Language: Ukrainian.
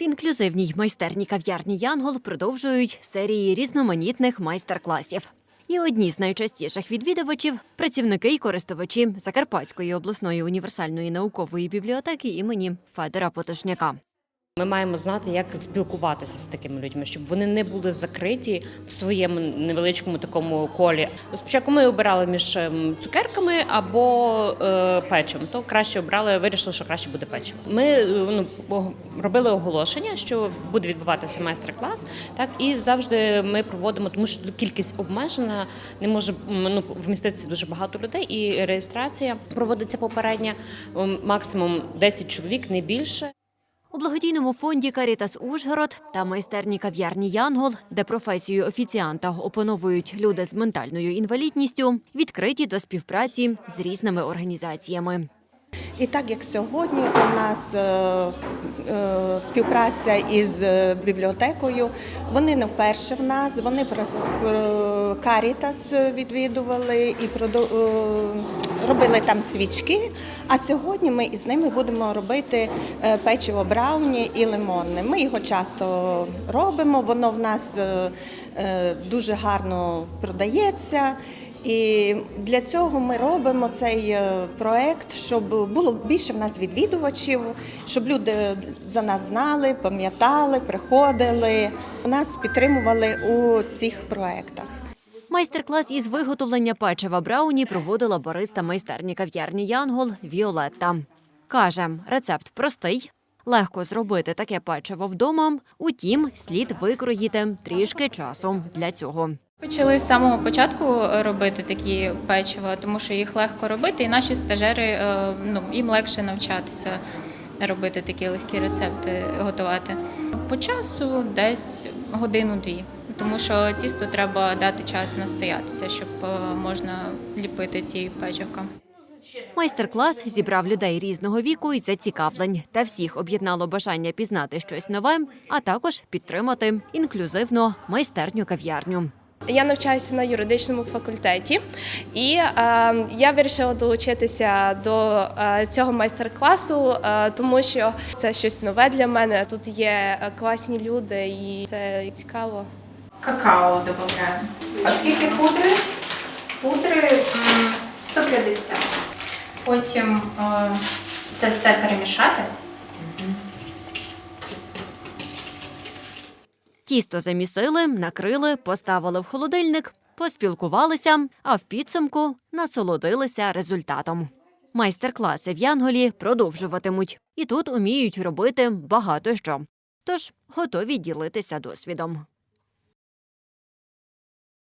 В інклюзивній майстерні кав'ярні Янгол продовжують серії різноманітних майстер-класів. І одні з найчастіших відвідувачів працівники і користувачі Закарпатської обласної універсальної наукової бібліотеки імені Федора Потошняка. Ми маємо знати, як спілкуватися з такими людьми, щоб вони не були закриті в своєму невеличкому такому колі. Спочатку ми обирали між ем, цукерками або е, печем. То краще обрали, вирішили, що краще буде печиво. Ми е, ну, робили оголошення, що буде відбуватися майстер-клас. Так і завжди ми проводимо, тому що кількість обмежена, не може ну, вміститися дуже багато людей, і реєстрація проводиться попередня максимум 10 чоловік, не більше. У благодійному фонді Карітас Ужгород та майстерні кав'ярні Янгол, де професію офіціанта опановують люди з ментальною інвалідністю, відкриті до співпраці з різними організаціями. І так як сьогодні у нас е, е, співпраця із е, бібліотекою, вони не вперше в нас, вони Карітас відвідували і робили там свічки. А сьогодні ми із ними будемо робити е, печиво брауні і лимонне. Ми його часто робимо, воно в нас е, е, дуже гарно продається. І для цього ми робимо цей проект, щоб було більше в нас відвідувачів, щоб люди за нас знали, пам'ятали, приходили, нас підтримували у цих проектах. Майстер-клас із виготовлення печива брауні проводила бариста майстерні кав'ярні Янгол Віолетта. Каже, рецепт простий. Легко зробити таке печиво вдома, утім, слід викроїти трішки часу для цього. Почали з самого початку робити такі печива, тому що їх легко робити, і наші стажери е, ну, їм легше навчатися робити такі легкі рецепти, готувати. По часу десь годину-дві, тому що тісто треба дати час настоятися, щоб е, можна ліпити ці печивка. Майстер-клас зібрав людей різного віку і зацікавлень, та всіх об'єднало бажання пізнати щось нове, а також підтримати інклюзивну майстерню кав'ярню. Я навчаюся на юридичному факультеті, і е, я вирішила долучитися до е, цього майстер-класу, е, тому що це щось нове для мене. Тут є е, класні люди, і це цікаво. Какао додаємо. А скільки пудри? Пудри 150. Потім е, це все перемішати. Тісто замісили, накрили, поставили в холодильник, поспілкувалися, а в підсумку насолодилися результатом. Майстер-класи в Янголі продовжуватимуть, і тут уміють робити багато що. Тож готові ділитися досвідом.